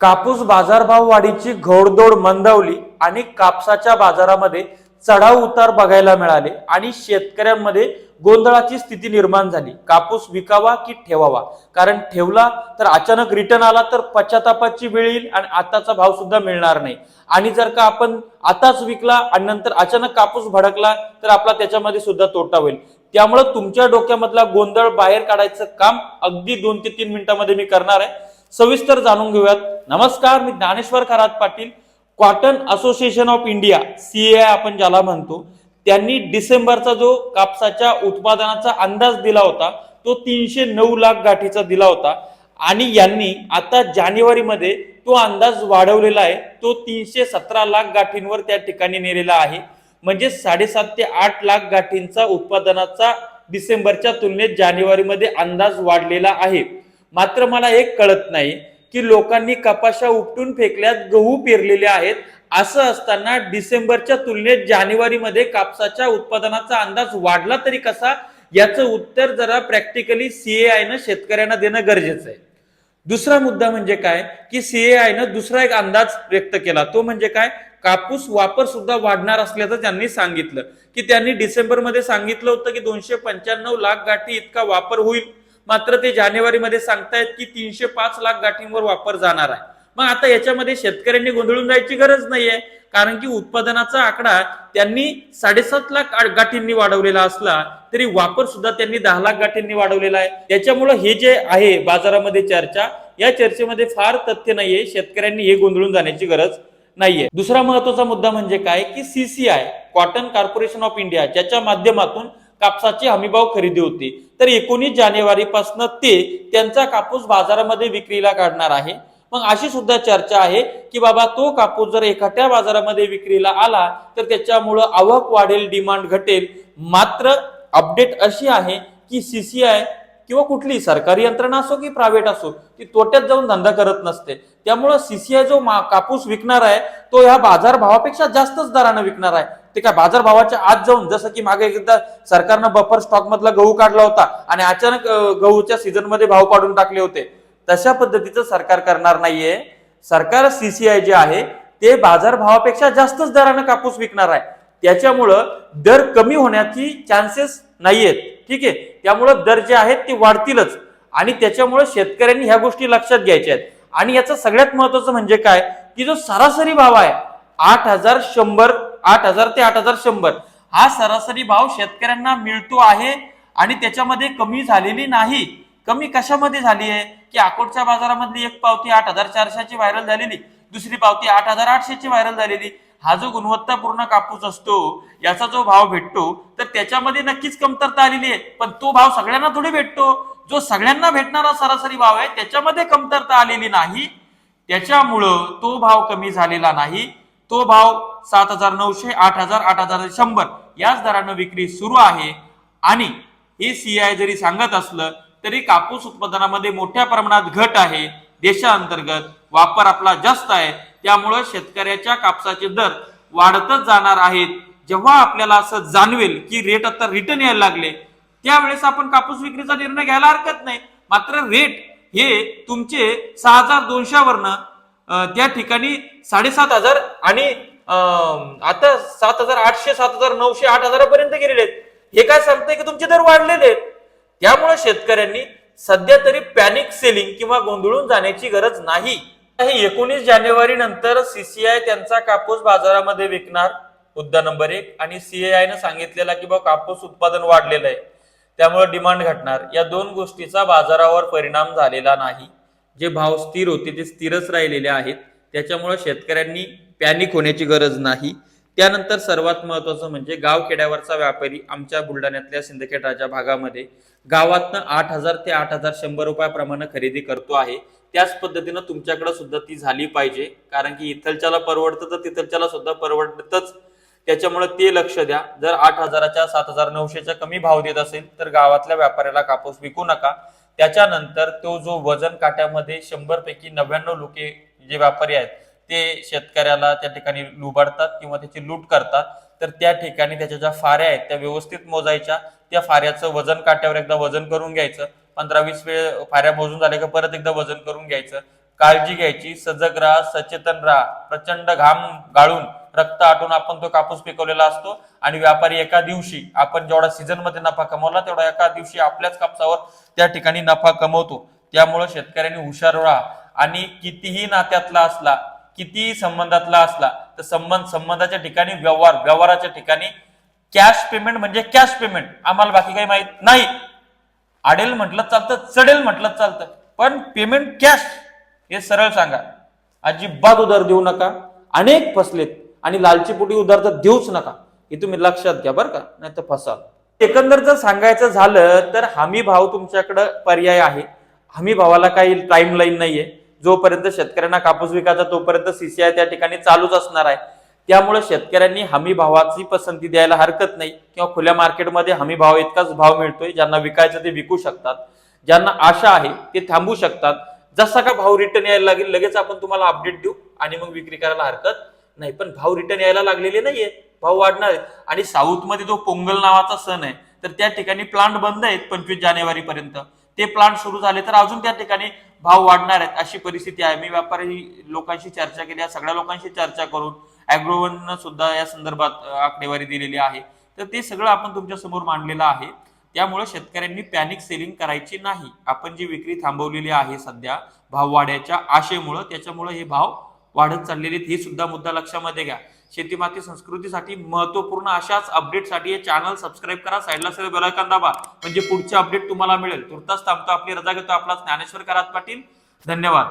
कापूस बाजारभाव वाढीची घोडदौड मंदावली आणि कापसाच्या बाजारामध्ये चढाव उतार बघायला मिळाले आणि शेतकऱ्यांमध्ये गोंधळाची स्थिती निर्माण झाली. कापूस विकावा की ठेवावा? कारण ठेवला तर अचानक रिटर्न आला तर पश्चातापाची वेळ येईल आणि आताचा भाव सुद्धा मिळणार नाही. आणि जर का आपण आताच विकला आणि नंतर अचानक कापूस भडकला तर आपला त्याच्यामध्ये सुद्धा तोटा होईल. त्यामुळे तुमच्या डोक्यामधला गोंधळ बाहेर काढायचं काम अगदी दोन ते तीन मिनिटांमध्ये मी करणार आहे. सविस्तर जाणून घेऊयात. नमस्कार मी Dnyaneshwar Kharat Patil. Cotton association of India CA आपण ज्याला म्हणतो त्यांनी डिसेंबरचा जो कापसाच्या उत्पादनाचा अंदाज दिला होता तो तीनशे नऊ लाख गाठीचा दिला होता. आणि यांनी आता जानेवारीमध्ये तो अंदाज वाढवलेला आहे तो तीनशे सतरा लाख गाठींवर त्या ठिकाणी नेलेला आहे. म्हणजे साडेसात ते आठ लाख गाठींचा उत्पादनाचा डिसेंबरच्या तुलनेत जानेवारीमध्ये अंदाज वाढलेला आहे. मात्र मला एक कळत नाही की लोकांनी कपाशा उपटून फेकल्यात गहू पेरलेले आहेत. असं असताना डिसेंबरच्या तुलनेत जानेवारीमध्ये कापसाच्या उत्पादनाचा अंदाज वाढला तरी कसा? याचं उत्तर जरा प्रॅक्टिकली सीएआय न शेतकऱ्यांना देणं गरजेचं आहे. दुसरा मुद्दा म्हणजे काय? की सीएआय न दुसरा एक अंदाज व्यक्त केला. तो म्हणजे काय? कापूस वापर सुद्धा वाढणार असल्याचं त्यांनी सांगितलं. की त्यांनी डिसेंबरमध्ये सांगितलं होतं की दोनशे पंच्याण्णव लाख गाठी इतका वापर होईल. मात्र ते जानेवारीमध्ये सांगतायत की तीनशे पाच लाख गाठींवर वापर जाणार आहे. मग आता याच्यामध्ये शेतकऱ्यांनी गोंधळून जायची गरज नाहीये कारण की उत्पादनाचा आकडा त्यांनी साडेसात लाख गाठींनी वाढवलेला असला तरी वापर सुद्धा त्यांनी दहा लाख गाठींनी वाढवलेला आहे. त्याच्यामुळं हे जे आहे बाजारामध्ये चर्चा या चर्चेमध्ये फार तथ्य नाहीये. शेतकऱ्यांनी हे गोंधळून जाण्याची गरज नाहीये. दुसरा महत्त्वाचा मुद्दा म्हणजे काय? की CCI cotton corporation of India ज्याच्या माध्यमातून कापसाची हमीभाव खरेदी होती. तर एकोणीस जानेवारी पासून ते त्यांचा कापूस बाजारामध्ये विक्रीला काढणार आहे. मग अशी सुद्धा चर्चा आहे की बाबा तो कापूस जर एखाद्या बाजारामध्ये विक्रीला आला तर त्याच्यामुळं आवक वाढेल डिमांड घटेल. मात्र अपडेट अशी आहे की सीसीआय किंवा कुठली सरकारी यंत्रणा असो की प्रायव्हेट असो ती तोट्यात जाऊन धंदा करत नसते. त्यामुळं सीसीआय जो मा- कापूस विकणार आहे तो ह्या बाजार भावापेक्षा जास्तच दरानं विकणार आहे. ते काय बाजार भावाच्या आत जाऊन जसं की मागे एकदा सरकारनं बफर स्टॉक मधला गहू काढला होता आणि अचानक गहूच्या सीझनमध्ये भाव पाडून टाकले होते. तशा पद्धतीचं सरकार करणार नाहीये. सरकार सीसीआय जे आहे ते बाजार भावापेक्षा जास्तच दरानं कापूस विकणार आहे. त्याच्यामुळं दर कमी होण्याची चान्सेस नाहीयेत. ठीक आहे? त्यामुळं दर जे आहेत ते वाढतीलच. आणि त्याच्यामुळं शेतकऱ्यांनी ह्या गोष्टी लक्षात घ्यायच्या आहेत. आणि याचं सगळ्यात महत्वाचं म्हणजे काय? की जो सरासरी भाव आहे आठ हजार शंभर आठ हजार ते आठ हजार शंभर. हा सरासरी भाव शेतकऱ्यांना मिळतो आहे आणि त्याच्यामध्ये कमी झालेली नाही. कमी कशामध्ये झाली आहे? की अकोटच्या बाजारामधली एक पावती आठ हजार चारशेची व्हायरल झालेली दुसरी पावती आठ हजार आठशेची व्हायरल झालेली. हा जो गुणवत्तापूर्ण कापूस असतो याचा जो भाव भेटतो तर त्याच्यामध्ये नक्कीच कमतरता आलेली आहे. पण तो भाव सगळ्यांना थोडी भेटतो. जो सगळ्यांना भेटणारा सरासरी भाव आहे त्याच्यामध्ये कमतरता आलेली नाही. त्याच्यामुळं तो भाव कमी झालेला नाही. तो भाव सात हजार नऊशे आठ हजार आठ हजार शंभर. याच दरानं विक्री सुरू आहे. आणि हे सीआय जरी सांगत असलं तरी कापूस उत्पादनामध्ये मोठ्या प्रमाणात घट आहे. देशांतर्गत वापर आपला जास्त आहे. त्यामुळं शेतकऱ्याच्या कापसाचे दर वाढतच जाणार आहेत. जेव्हा आपल्याला असं जाणवेल की रेट आता रिटर्न यायला लागले त्यावेळेस आपण कापूस विक्रीचा निर्णय घ्यायला हरकत नाही. मात्र रेट हे तुमचे सहा हजार दोनशेवरनं वरनं त्या ठिकाणी साडेसात हजार आणि आता सात हजार आठशे सात हजार नऊशे आठ हजारापर्यंत गेलेले आहेत. हे काय सांगतंय की तुमचे दर वाढलेले आहेत? त्यामुळे शेतकऱ्यांनी सध्या तरी पॅनिक सेलिंग किंवा गोंधळून जाण्याची गरज नाही. एकोणीस जानेवारी नंतर सीसीआय त्यांचा कापूस बाजारामध्ये विकणार मुद्दा नंबर एक. आणि सीएआय न सांगितलेला की बा कापूस उत्पादन वाढलेलं आहे. त्यामुळे डिमांड घटणार. या दोन गोष्टीचा बाजारावर परिणाम झालेला नाही. जे भाव स्थिर होते ते स्थिरच राहिलेले आहेत त्याच्यामुळे शेतकऱ्यांनी पॅनिक होण्याची गरज नाही. त्यानंतर सर्वात महत्वाचं म्हणजे गावखेड्यावरचा व्यापारी आमच्या बुलढाण्यातल्या सिंदखेड राजा भागामध्ये गावातनं आठ हजार ते आठ हजार शंभर रुपयाप्रमाणे खरेदी करतो आहे. त्याच पद्धतीनं तुमच्याकडे सुद्धा ती झाली पाहिजे. कारण की इथलच्याला परवडतं तर तिथलच्याला सुद्धा परवडतच. त्याच्यामुळे ते लक्ष द्या. जर आठ हजाराच्या सात हजार नऊशेच्या कमी भाव देत असेल तर गावातल्या व्यापाऱ्याला कापूस विकू नका. त्याच्यानंतर तो जो वजन काट्यामध्ये शंभर पैकी नव्याण्णव लोके जे व्यापारी आहेत ते शेतकऱ्याला त्या ठिकाणी लुबाडतात किंवा त्याची लूट करतात. तर त्या ठिकाणी त्याच्या ज्या फाऱ्या आहेत त्या व्यवस्थित मोजायच्या. त्या फाऱ्याचं वजन काट्यावर एकदा वजन करून घ्यायचं. पंधरा वीस वेळ फाऱ्या मोजून झाल्या का परत एकदा वजन करून घ्यायचं. काळजी घ्यायची. सजग राहा सचेतन राहा. प्रचंड घाम गाळून रक्त आटून आपण तो कापूस पिकवलेला असतो आणि व्यापारी एका दिवशी आपण जेवढा सीझनमध्ये नफा कमवला तेवढा एका दिवशी आपल्याच कापसावर त्या ठिकाणी नफा कमवतो. त्यामुळे शेतकऱ्यांनी हुशार राहा. आणि कितीही नात्यातला असला कितीही संबंधातला असला तर संबंध संबंधाच्या ठिकाणी व्यवहार व्यवहाराच्या ठिकाणी कॅश पेमेंट म्हणजे कॅश पेमेंट आम्हाला बाकी काही माहीत नाही. आडेल म्हटलं चालतं चढेल म्हटलं चालतं. पण पेमेंट कॅश हे सरळ सांगा. अजिबात उधार देऊ नका. अनेक फसलेत. आणि लालचीपोटी उधार तर देऊच नका. हे तुम्ही लक्षात घ्या बरं का नाही तर फसाल. एकंदर जर सांगायचं झालं तर हमी भाव तुमच्याकडं पर्याय आहे. हमी भावाला काही टाइम लाईन नाहीये. जोपर्यंत शेतकऱ्यांना कापूस विकायचा तोपर्यंत सीसीआय त्या ठिकाणी चालूच असणार आहे. त्यामुळे शेतकऱ्यांनी हमी भावाची पसंती द्यायला हरकत नाही. किंवा खुल्या मार्केटमध्ये हमी भाव इतकाच भाव मिळतोय ज्यांना विकायचं ते विकू शकतात. ज्यांना आशा आहे ते थांबू शकतात. जसा का भाव रिटर्न यायला लागेल लगेच आपण तुम्हाला अपडेट देऊ आणि मग विक्री करायला हरकत नाही पण भाव रिटर्न यायला लागलेले नाहीये. भाव वाढणार आहेत आणि साऊथमध्ये जो पोंगल नावाचा सण आहे तर त्या ठिकाणी प्लांट बंद आहेत पंचवीस जानेवारी पर्यंत. ते प्लांट सुरू झाले तर अजून त्या ठिकाणी भाव वाढणार आहेत अशी परिस्थिती आहे. मी व्यापारी लोकांशी चर्चा केली आहे. सगळ्या लोकांशी चर्चा करून अॅग्रोवननं सुद्धा या संदर्भात आकडेवारी दिलेली आहे. तर ते सगळं आपण तुमच्यासमोर मांडलेलं आहे. त्यामुळे शेतकऱ्यांनी पॅनिक सेलिंग करायची नाही. आपण जी विक्री थांबवलेली आहे सध्या भाव वाढ्याच्या आशेमुळं त्याच्यामुळे हे भाव वाढत चाललेली आहेत हे सुद्धा मुद्दा लक्षामध्ये घ्या. शेती माती संस्कृतीसाठी महत्त्वपूर्ण अशाच अपडेटसाठी हे चॅनल सबस्क्राईब करा साईडला सगळं बेलायकन दाबा. म्हणजे पुढचे अपडेट तुम्हाला मिळेल. तुर्तास थांबतो आपली रजा घेतो आपला ज्ञानेश्वर करात पाटील. धन्यवाद.